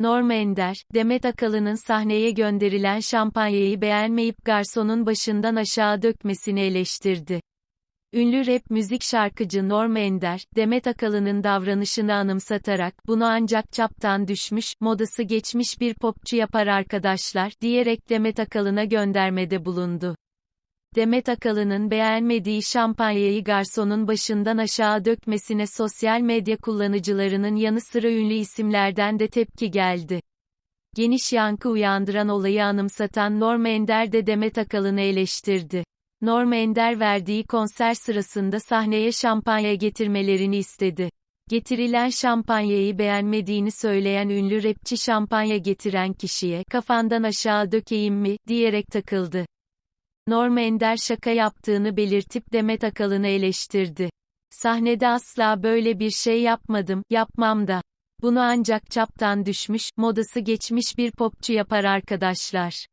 Norm Ender, Demet Akalın'ın sahneye gönderilen şampanyayı beğenmeyip garsonun başından aşağı dökmesini eleştirdi. Ünlü rap müzik şarkıcı Norm Ender, Demet Akalın'ın davranışını anımsatarak, bunu ancak çaptan düşmüş, modası geçmiş bir popçu yapar arkadaşlar, diyerek Demet Akalın'a göndermede bulundu. Demet Akalın'ın beğenmediği şampanyayı garsonun başından aşağı dökmesine sosyal medya kullanıcılarının yanı sıra ünlü isimlerden de tepki geldi. Geniş yankı uyandıran olayı anımsatan Norm Ender de Demet Akalın'ı eleştirdi. Norm Ender verdiği konser sırasında sahneye şampanya getirmelerini istedi. Getirilen şampanyayı beğenmediğini söyleyen ünlü rapçi şampanya getiren kişiye, kafandan aşağı dökeyim mi, diyerek takıldı. Norm Ender şaka yaptığını belirtip Demet Akalın'ı eleştirdi. Sahnede asla böyle bir şey yapmadım, yapmam da. Bunu ancak çaptan düşmüş, modası geçmiş bir popçu yapar arkadaşlar.